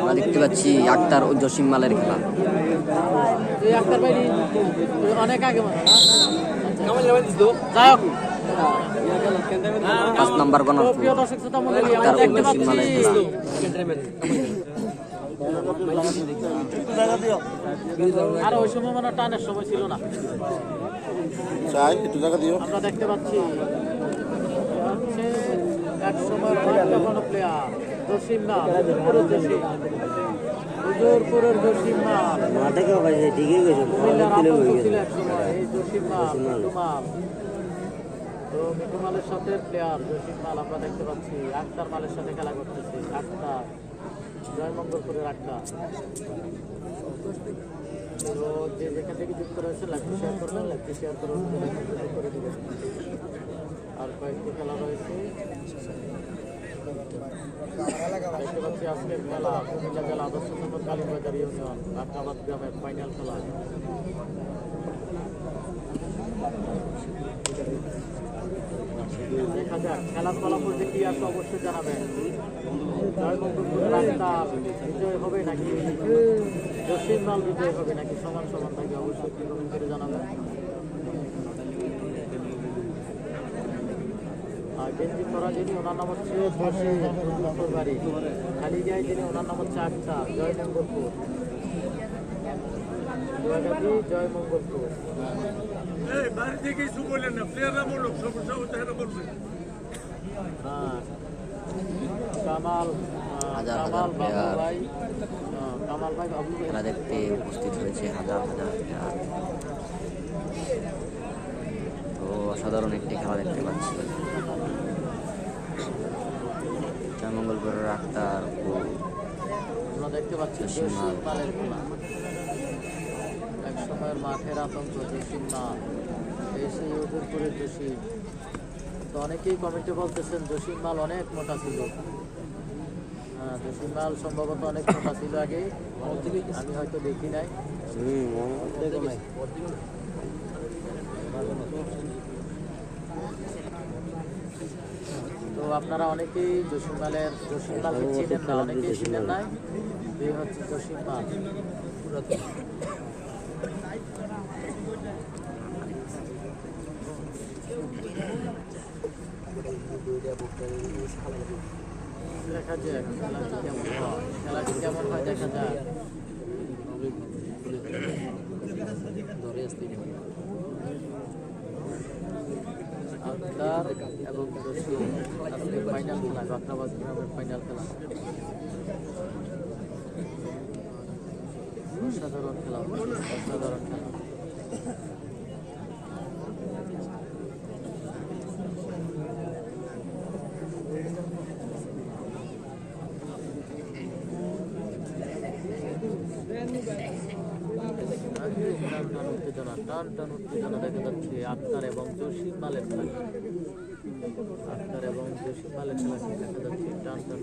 আমরা দেখতে পাচ্ছি আক্তার ও জসিম মালের খেলা। আক্তার অনেক আগে হোক পাঁচ নাম্বার গণর দর্শক শ্রোতা মণ্ডলী দেখতে পাচ্ছি আর ওই সময় মানে টানের সময় ছিল না। চাই একটু জায়গা দিও। আমরা দেখতে পাচ্ছি এক সময় কোনো প্লেয়ার জসিম না হুজুরপুরের জসিম। হুজুরপুরের জসিম না। মাঠে কেউ পাইছে ঠিকই গেছে কুমিল্লার আতঙ্ক ছিল এক সময় এই জসিম মাল মিঠু মাল। তো মিঠু মালের সাথে প্লেয়ার জসিম মাল আমরা দেখতে পাচ্ছি। আক্তার মালের সাথে খেলা করতেছি আক্তার। জয়মঙ্গলপুরের আক্তার। তো যে যেখান থেকে যুক্ত রয়েছে লাইভটি শেয়ার করবেন লাইভটি শেয়ার করে করে দিবেন। আর কয়েকটি খেলা রয়েছে দেখতে পাচ্ছি আজকের খেলা কুমিল্লা জেলা আদর্শ সংঘ কালীবাজার ইউনিয়ন আক্রাবাদ গ্রামের ফাইনাল খেলা। দেখা যাক, খেলার ফলাফল যে কি আসে অবশ্যই জানাবেন। জয়মঙ্গলপুরের বিজয় হবে নাকি? জসিম মাল বিজয় হবে নাকি? সমান সমান থাকে অবশ্যই কমেন্ট করে জানাবেন। করা যিনি ওনার নাম হচ্ছে বসে বাড়ি। খালি যায় যিনি ওনার নাম হচ্ছে আক্তার জয়মঙ্গলপুর। দুয়াগাজী জয়মঙ্গলপুর। এই বাড়ি থেকে কিছু বললেন না প্লেয়াররা বলুক সমস্যা হতে হেরা বলবে। হ্যাঁ। কামাল হাজার হাজার খেলা দেখতে উপস্থিত হয়েছে হাজার হাজার প্লেয়ার। তো অসাধারণ একটি খেলা দেখতে পাচ্ছি। আক্তার ও দেখতে পাচ্ছি জসিম মাল। মালের খেলা। এক সময়ের মাঠের আতঙ্ক এই সেই উদয়পুরের জসিম। তো অনেকেই কমেন্টে বলতেছেন জসিম মাল অনেক মোটা ছিল। হ্যাঁ জসিম মাল সম্ভবত অনেক মোটা ছিল আগে। আমি হয়তো দেখি নাই হুম দেখো নাই তো আপনারা অনেকেই জসিম মালের জসিম মাল চিনেন না অনেকেই চিনেন নাই এই হচ্ছে জসিম মাল দেখা যাক খেলাটি কেমন হয়। খেলাটি কেমন হয় দেখা যাক। আক্তার এবং জসিম আজকে ফাইনাল খেলা বাকরাবাদ গ্রামের ফাইনাল খেলা অসাধারণ খেলা হচ্ছে, অসাধারণ খেলা টান টান উত্তেজনা টান টান উত্তেজনা দেখা যাচ্ছে আক্তার এবং জসিম মালের খেলা। আক্তার এবং জসিম মালের খেলা দেখা যাচ্ছে টান টান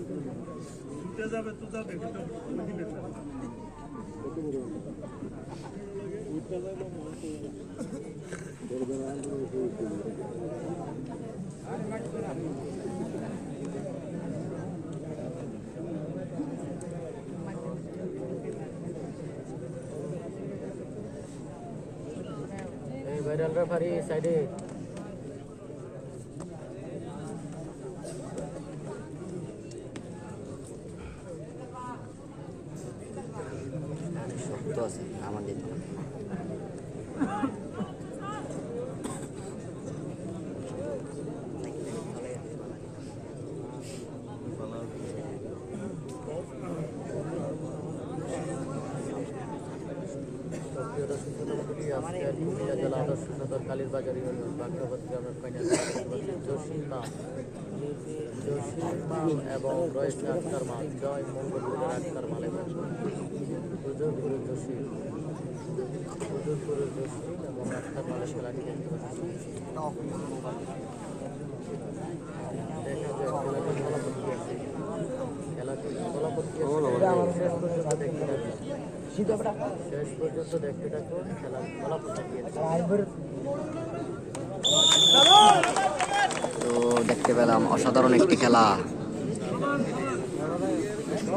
যাবে তো যাবে রেফারি সাইডে শক্ত আছে আমার আদর্শ সদর কালীর বাজার ইউনিয়ন বাগদাবাদ গ্রামের ফাইনাল জসিম মাল এবং রয়েছে আক্তার মাল, জয় মঙ্গলপুরের আক্তার মাল হুজুরপুরের জসিম জসিম এবং আক্তার মালের খেলা নিয়ে দেখতে। দেখা যাক খেলাটির ফলাফল কি আছে। খেলাটির ফলাফল কি আছে, শেষ পর্যন্ত দেখতে থাকুন। শেষ পর্যন্ত দেখতে থাকুন তো দেখতে পেলাম অসাধারণ একটি খেলা।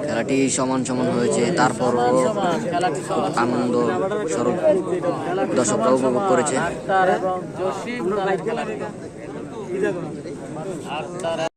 খেলাটি সমান সমান হয়েছে তারপর আনন্দ স্বরূপ দর্শকরা উপভোগ করেছে।